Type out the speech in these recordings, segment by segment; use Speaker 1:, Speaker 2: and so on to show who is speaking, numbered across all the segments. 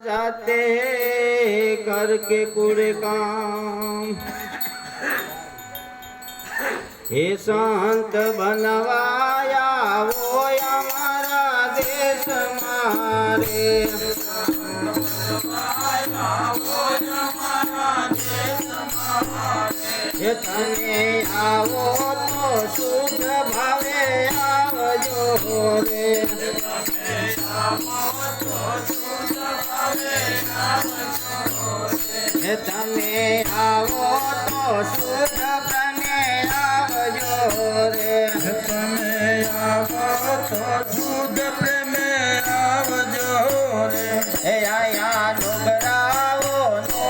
Speaker 1: जाते करके कूड़े काम। हे संत बनवाया वो हमारा देश मारे हे तने आवो तो शुद्ध भावे आवजो रे सपने आवयो रे सपने आवो तो दूध
Speaker 2: प्रेम आवजो रे ए आया डोगराओ नो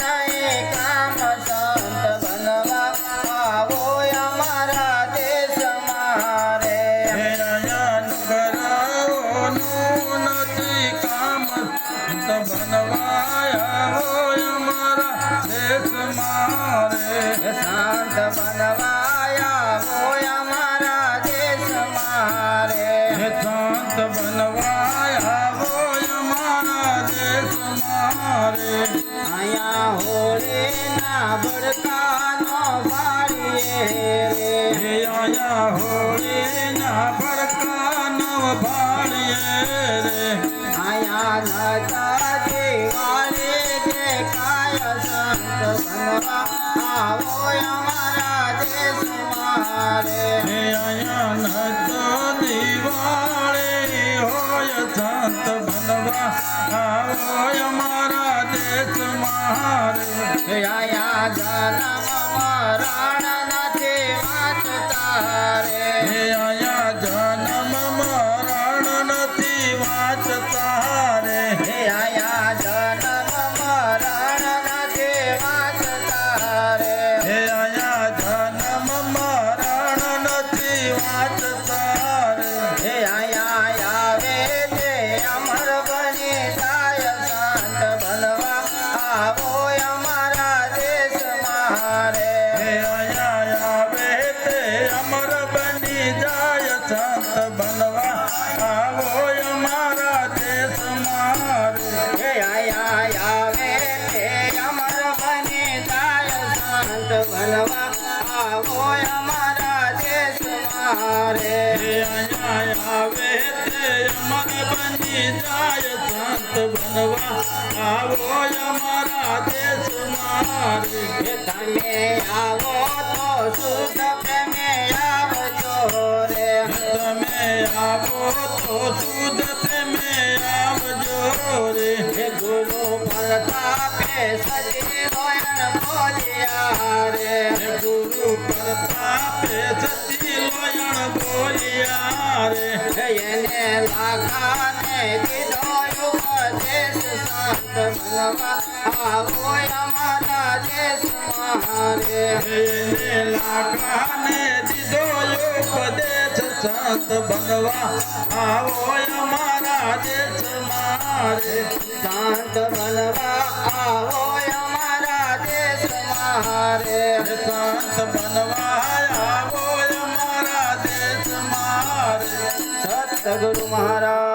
Speaker 2: नए काम संत बनवा
Speaker 1: आवो हमारा देश मारे आया डोगराओ
Speaker 2: नो नए काम संत बनवा हमारा देश
Speaker 1: मारे હોળી ના બડકાનો પાડીએ રે.
Speaker 2: આયા હોળીના ભડકા નવ ભાળીએ રે.
Speaker 1: આયા નતા દિવાળી કે કાય સંત બનવા આવો અમારા દેશ મારે
Speaker 2: આયા નતો દિવાળી હોય શાંત બનવા આવો અમારા દેશ મારે.
Speaker 1: આયા જન્મ મરણ બનવા આવો અમારા દેશ મારે
Speaker 2: હે આયા આવે તે અમર બની જાય શાંત બનવા આવો અમારા દેશ મારે
Speaker 1: હે તમે આવો તો શુદ્ધ પ્રેમે આવજો રે
Speaker 2: તમે આવો તો શુદ્ધ પ્રેમે આવજો રે
Speaker 1: ગુરુ પ્રતાપે સતી લાખાને દીધો ઉપદેશ સંત બનવા આવો અમારા દેશ મારે
Speaker 2: એને લાખાને દીધો ઉપદેશ સંત
Speaker 1: બનવા. આવો અમારા દેશ મારે
Speaker 2: શાંત બનવા આવો અમારા દેશ મારે
Speaker 1: સતગુરુ મહારાજ